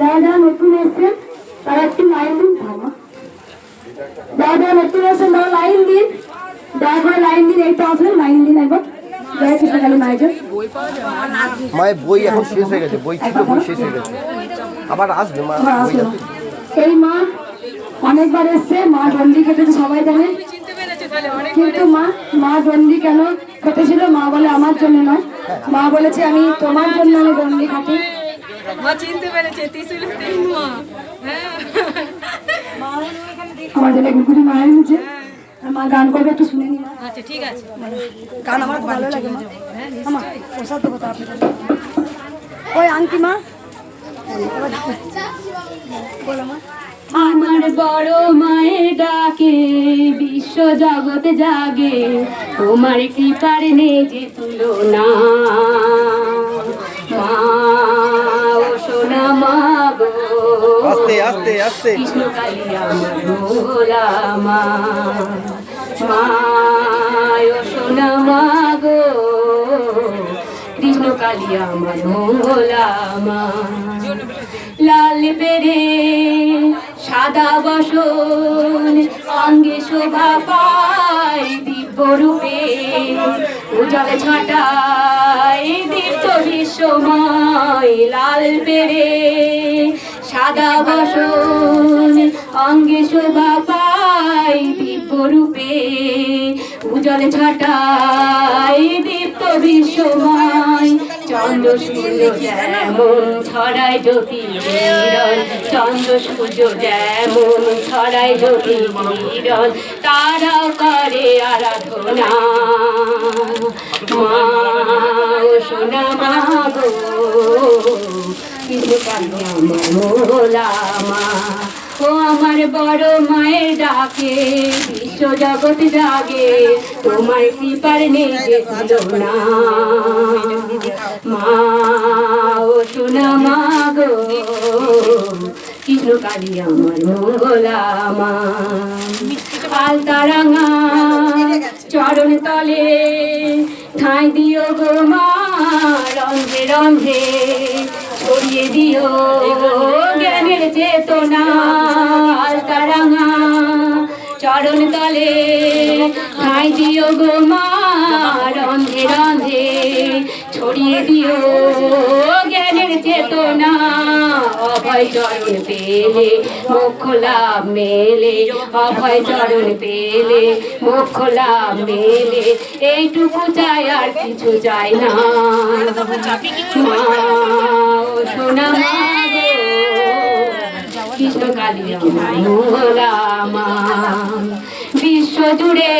দাদা নতুন এসছেন তারা একটু লাইন দিন থামা যারা যারা নতুন এসছেন তারা লাইন দিন। দয়া লাইন দিন এইটা আসলে লাইন দিন একবার। মায়ের মা অনেকবার এসছে মা দন্ডি খেতেছে সবাই জানে। কিন্তু মা মা দন্ডি কেন খেতেছিল মা বলে আমার জন্য নয়। মা বলেছে আমি তোমার জন্য আমি দন্ডি খাটি। মা চিনতে পেরেছে ত্রিশুলের তিন মা হ্যাঁ। আমার জন্য গুড়গুড়ি মায়ের নিচে মা গান করবে একটু শুনে নি আচ্ছা ঠিক আছে। গান আমার খুব ভালো লাগে মা। আমা প্রসাদ দেবো তো আপনাদের ওই আংটি মা। বলো মা। আমার বড় মায়ের ডাকে বিশ্ব জগৎ জাগে। তোমার কৃপার নেই যে তুলনা। আস্তে আস্তে আস্তে। লাল বেড়ে সাদা বসন, অঙ্গে শোভা পায় দিব্য রূপে। উজ্জ্বল ছটায় দীপ্ত বিশ্বময় লাল বেড়ে সাদা বসন অঙ্গে শোভা পাই দিব্য রূপে। উজ্জ্বল ছটায় দীপ্ত বিশ্বময়, চন্দ্র সূর্য যেমন ছড়ায় জ্যোতি চন্দ্র সূর্য যেমন ছড়ায় জ্যোতি কিরণ তারাও করে আরাধনা। মা সোনা মা গো আমার ও আমার বড় মায়ের ডাকে, বিশ্ব জগৎ জাগে তোমার কৃপার নেই মা, ও সোনা মা গো কৃষ্ণ কালী আমার মঙ্গলা মা আলতারাঙা চরণ তলে, ঠাঁই দিও গো মা, রন্ধে রন্ধে। ছড়িয়ে দিও। জ্ঞানের চেতনা আলতারাঙা চরণ তলে ঠাঁই দিও গো মা, রন্ধে রন্ধে ছড়িয়ে দিও। অভয় চরণ পেলে, মোক্ষ লাভ মেলে। অভয় চরণ পেলে, মোক্ষ লাভ মেলে। এইটুকু চাই আর কিছু চাই না। সোনা বিশ্ব জুড়ে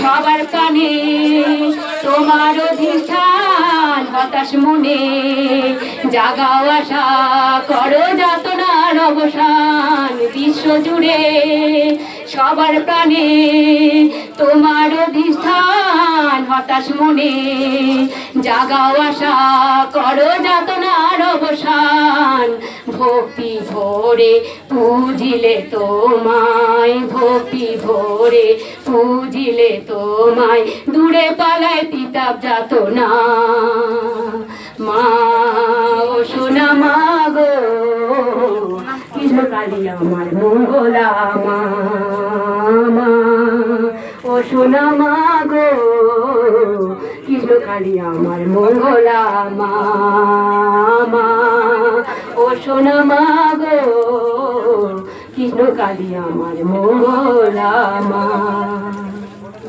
সবার কানে তোমার অধিষ্ঠান, হতাশ মনে জাগাও আশা করো যাতনার অবসান বিশ্ব জুড়ে সবার প্রাণে তোমার অধিষ্ঠান, হতাশ মনে। জাগাও আশা করো যাতনার অবসান, ভক্তি ভরে পুজিলে তোমায়, ভক্তি ভরে পুজিলে তোমায়। দূরে পালায় পিতাব যাত না মা কালী আমার মঙ্গলা মা ও সোনা মা গো, কৃষ্ণ কালী আমার মঙ্গলা মা ও সোনা মা গো, কৃষ্ণ কালী আমার মঙ্গলা মা।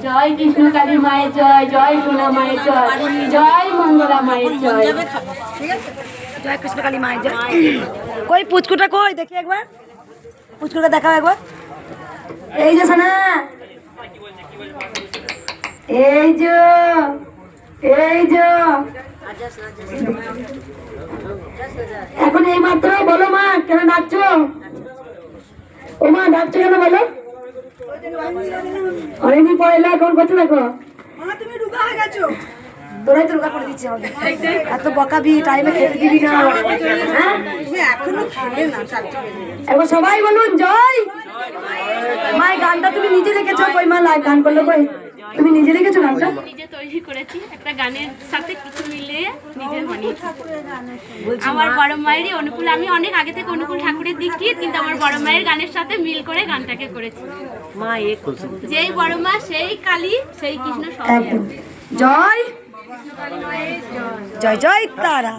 জয় কৃষ্ণ কালী মায়ের জয় জয় সোনা মায়ের জয় জয় মঙ্গলা মায়ের জয়। জয় কৃষ্ণ কালী মায়ের জয়। কই, পুচকুটা কই? দেখি একবার। পুচকুটা দেখাও একবার। এই যে সোনা। এই যে এই যে। এখন এই মাত্র বলো মা, কেন ডাকছো? ও মা, ডাকছো কেন বলো? অনেকদিন পরে এলে এখন করতে দেখো। তুমি রুগা হয়ে গেছো। তোরাই তো রোগা করে দিচ্ছে আমাকে। এত বকাবি টাইমে খেতে দিবি না। হ্যাঁ? এখনও সবাই বলুন জয়! মায়ের গানটা তুমি নিজে লিখেছো? কই মা লাইভ গান করল কই? তুমি নিজে লিখেছো গানটা? নিজে তৈরি করেছি। একটা গানের সাথে কিছু মিলিয়ে নিজে বানিয়েছি। আমার বড় মায়েরই অনুকূল। আমি অনেক আগে থেকে অনুকূল ঠাকুরের দিকটি কিন্তু আমার বড় মায়ের গানের সাথে মিল করে গানটাকে করেছি। মা যেই বড় মা সেই কালী সেই কৃষ্ণ সব জয়! জয় জয় তারা